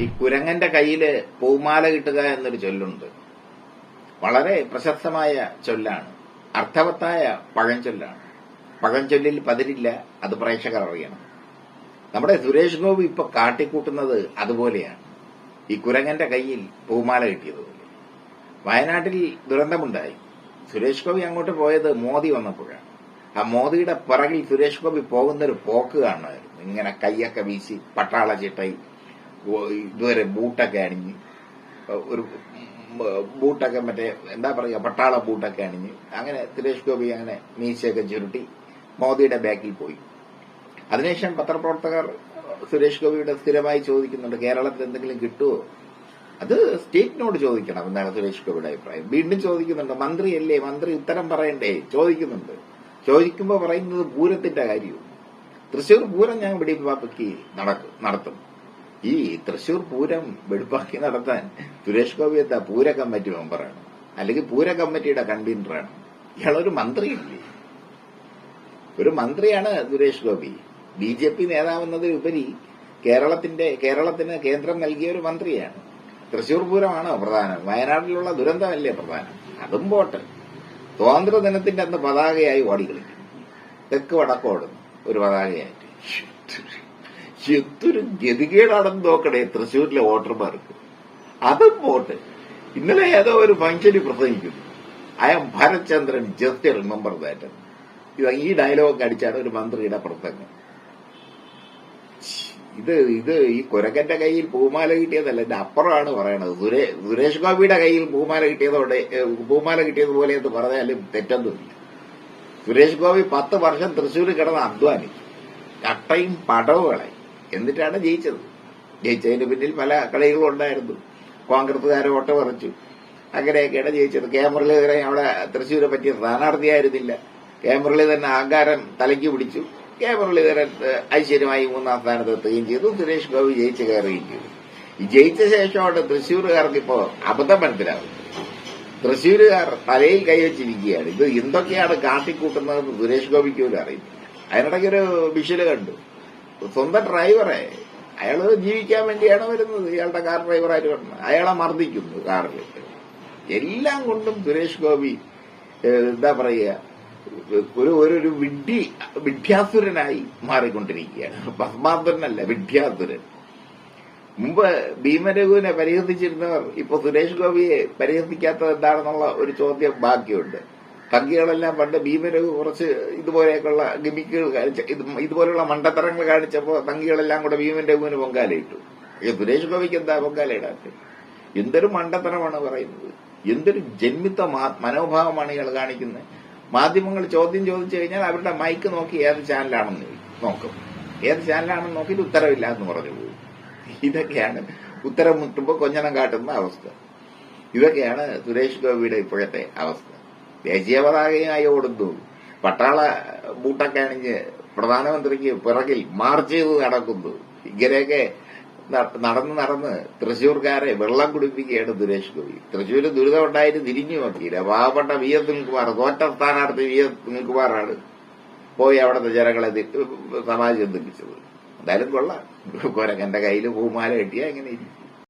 ഈ കുരങ്ങന്റെ കയ്യിൽ പൂമാല കിട്ടുക എന്നൊരു ചൊല്ലുണ്ട്. വളരെ പ്രശസ്തമായ ചൊല്ലാണ്. അർത്ഥവത്തായ പഴഞ്ചൊല്ലാണ്. പഴഞ്ചൊല്ലിൽ പതിരില്ല അത് പ്രേക്ഷകർ അറിയണം. നമ്മുടെ സുരേഷ് ഗോപി ഇപ്പൊ കാട്ടിക്കൂട്ടുന്നത് അതുപോലെയാണ്. ഈ കുരങ്ങന്റെ കയ്യിൽ പൂമാല കിട്ടിയതുപോലെ വയനാട്ടിൽ ദുരന്തമുണ്ടായി. സുരേഷ് ഗോപി അങ്ങോട്ട് പോയത് മോദി വന്നപ്പോഴാണ്. ആ മോദിയുടെ പിറകിൽ സുരേഷ് ഗോപി പോകുന്നൊരു പോക്ക് കാണുമായിരുന്നു. ഇങ്ങനെ കൈയൊക്കെ വീശി പട്ടാള ചിട്ടയിൽ ഇതുവരെ ബൂട്ടൊക്കെ അണിഞ്ഞ് ഒരു ബൂട്ടൊക്കെ മറ്റേ എന്താ പറയുക പട്ടാള ബൂട്ടൊക്കെ അണിഞ്ഞ് അങ്ങനെ സുരേഷ് ഗോപി അങ്ങനെ മീശയൊക്കെ ചുരുട്ടി മോദിയുടെ ബാക്കിൽ പോയി. അതിനുശേഷം പത്രപ്രവർത്തകർ സുരേഷ് ഗോപിയുടെ സ്ഥിരമായി ചോദിക്കുന്നുണ്ട് കേരളത്തിൽ എന്തെങ്കിലും കിട്ടുമോ അത് സ്റ്റേറ്റിനോട് ചോദിക്കണം എന്നാണ് സുരേഷ് ഗോപിയുടെ അഭിപ്രായം. വീണ്ടും ചോദിക്കുന്നുണ്ട് മന്ത്രിയല്ലേ മന്ത്രി ഉത്തരം പറയണ്ടേ? ചോദിക്കുന്നുണ്ട്. ചോദിക്കുമ്പോൾ പറയുന്നത് പൂരത്തിന്റെ കാര്യവും. തൃശൂർ പൂരം ഞാൻ വെടിപ്പാക്കി നടക്കും നടത്തും. ഈ തൃശൂർ പൂരം വെളുപ്പാക്കി നടത്താൻ സുരേഷ് ഗോപി എന്താ പൂര കമ്മിറ്റി മെമ്പറാണ്? അല്ലെങ്കിൽ പൂര കമ്മിറ്റിയുടെ കൺവീനറാണ് ഇയാളൊരു മന്ത്രിയില്ലേ? ഒരു മന്ത്രിയാണ് Suresh Gopi. B J P നേതാവെന്നതിലുപരി കേരളത്തിന്റെ കേരളത്തിന് കേന്ദ്രം നൽകിയ ഒരു മന്ത്രിയാണ്. തൃശൂർ പൂരമാണോ പ്രധാനം? വയനാട്ടിലുള്ള ദുരന്തമല്ലേ പ്രധാനം? അതും പോട്ട്. സ്വാതന്ത്ര്യ ദിനത്തിന്റെ അന്ന് പതാകയായി ഓടിക്കളിക്കും തെക്ക് വടക്കോടും ഒരു പതാകയായിട്ട്. എന്തൊരു ഗതികേടാണെന്ന് നോക്കണേ തൃശ്ശൂരിലെ വോട്ടർമാർക്ക്. അതും പോട്ട്. ഇന്നലെ ഏതോ ഒരു ഫംഗ്ഷനിൽ പ്രസംഗിക്കുന്നു. I am Bharathchandran just remember that. ഈ ഡയലോഗ് അടിച്ചാണ് ഒരു മന്ത്രിയുടെ പ്രസംഗം. ഇത് ഇത് ഈ കുരക്കന്റെ കയ്യിൽ പൂമാല കിട്ടിയതല്ല എന്റെ അപ്പുറമാണ് പറയണത്. സുരേ സുരേഷ് ഗോപിയുടെ കയ്യിൽ പൂമാല കിട്ടിയതോടെ പൂമാല കിട്ടിയതുപോലെ എന്ന് പറഞ്ഞാലും തെറ്റൊന്നുമില്ല. സുരേഷ് ഗോപി പത്ത് വർഷം തൃശ്ശൂർ കിടന്ന് അധ്വാനിച്ചു. കട്ടയും പടവുകളായി. എന്നിട്ടാണ് ജയിച്ചത്. ജയിച്ചതിന് പിന്നിൽ പല കളികളും ഉണ്ടായിരുന്നു കോൺഗ്രസുകാരെ ഓട്ടം പറിച്ചു അങ്ങനെയൊക്കെയാണ് ജയിച്ചത്. കെ മുരളീധരൻ അവിടെ തൃശ്ശൂരെ പറ്റിയ സ്ഥാനാർത്ഥിയായിരുന്നില്ല. കെ മുരളീധരൻ ആകാരം തലയ്ക്ക് പിടിച്ചു. കെ ഐശ്വര്യമായി മൂന്നാം സ്ഥാനത്ത് എത്തുകയും ചെയ്തു. സുരേഷ് ഗോപി ജയിച്ച് കയറുകയും ചെയ്തു. ജയിച്ച ശേഷമാണ് തൃശ്ശൂരുകാർക്ക് ഇപ്പോ അബദ്ധം മനസ്സിലാവുന്നത്. തൃശ്ശൂരുകാർ തലയിൽ കൈവച്ചിരിക്കുകയാണ്. ഇത് എന്തൊക്കെയാണ് കാട്ടിക്കൂട്ടുന്നതെന്ന് സുരേഷ് ഗോപിക്ക് പോലും അറിയില്ല. അതിനിടയ്ക്ക് ഒരു വിഷൽ കണ്ടു. സ്വന്തം ഡ്രൈവറെ അയാൾ ജീവിക്കാൻ വേണ്ടിയാണ് വരുന്നത്. ഇയാളുടെ കാർ ഡ്രൈവറായിട്ട് വരുന്നത്. അയാളെ മർദ്ദിക്കുന്നു കാറിൽ എല്ലാം കൊണ്ടും സുരേഷ് ഗോപി എന്താ പറയുക ഒരു ഒരു വിഡ്ഢി വിഡ്ഢ്യാസുരനായി മാറിക്കൊണ്ടിരിക്കുകയാണ്. ഭസ്മാസുരനല്ല വിഡ്ഢ്യാസുരൻ. മുമ്പ് ഭീമരഘുവിനെ പരിഹസിച്ചിരുന്നവർ ഇപ്പൊ സുരേഷ് ഗോപിയെ പരിഹസിക്കാത്തത് എന്താണെന്നുള്ള ഒരു ചോദ്യം ബാക്കിയുണ്ട്. തങ്കികളെല്ലാം പണ്ട് ഭീമര് കുറച്ച് ഇതുപോലെയൊക്കെയുള്ള ഗിമിക്കുകൾ കാണിച്ച ഇതുപോലെയുള്ള മണ്ടത്തരങ്ങൾ കാണിച്ചപ്പോ തങ്കികളെല്ലാം കൂടെ ഭീമന്റെ രഘുവിന് പൊങ്കാലയിട്ടു. ഈ സുരേഷ് ഗോപിക്ക് എന്താ പൊങ്കാലയിടാത്ത എന്തൊരു മണ്ടത്തരമാണ് പറയുന്നത്? എന്തൊരു ജന്മിത്വ മാ- മനോഭാവമാണ് ഇയാൾ കാണിക്കുന്നത് മാധ്യമങ്ങൾ ചോദ്യം ചോദിച്ചു കഴിഞ്ഞാൽ അവരുടെ മൈക്ക് നോക്കി ഏത് ചാനലാണെന്ന് നോക്കും. ഏത് ചാനലാണെന്ന് നോക്കിയിട്ട് ഉത്തരവില്ല എന്ന് പറഞ്ഞു പോകും. ഇതൊക്കെയാണ് ഉത്തരം മുട്ടുമ്പോൾ കൊഞ്ഞനം കാട്ടുന്ന അവസ്ഥ. ഇതൊക്കെയാണ് സുരേഷ് ഗോപിയുടെ ഇപ്പോഴത്തെ അവസ്ഥ. ദേശീയ പതാകയുമായി ഓടുന്നു. പട്ടാള ബൂട്ടൊക്കെ അണിഞ്ഞ് പ്രധാനമന്ത്രിക്ക് പിറകിൽ മാർച്ച് ചെയ്ത് നടക്കുന്നു. ഇങ്ങനെയൊക്കെ നടന്ന് നടന്ന് തൃശൂർക്കാരെ വെള്ളം കുടിപ്പിക്കുകയാണ് സുരേഷ് ഗോപി. തൃശൂര് ദുരിതം ഉണ്ടായിട്ട് തിരിഞ്ഞു നോക്കിയില്ല. പാവപ്പെട്ട വി എസ് സുനിൽകുമാർ തോറ്റ സ്ഥാനാർത്ഥി വി എസ് സുനിൽകുമാറാണ് പോയി അവിടുത്തെ ജനങ്ങളെ സമാജം ചിന്തിപ്പിച്ചത് എന്തായാലും കൊള്ളാം. കൊരങ്ങന്റെ കയ്യിൽ പൂമാല കിട്ടിയാ എങ്ങനെ ഇരിക്കും.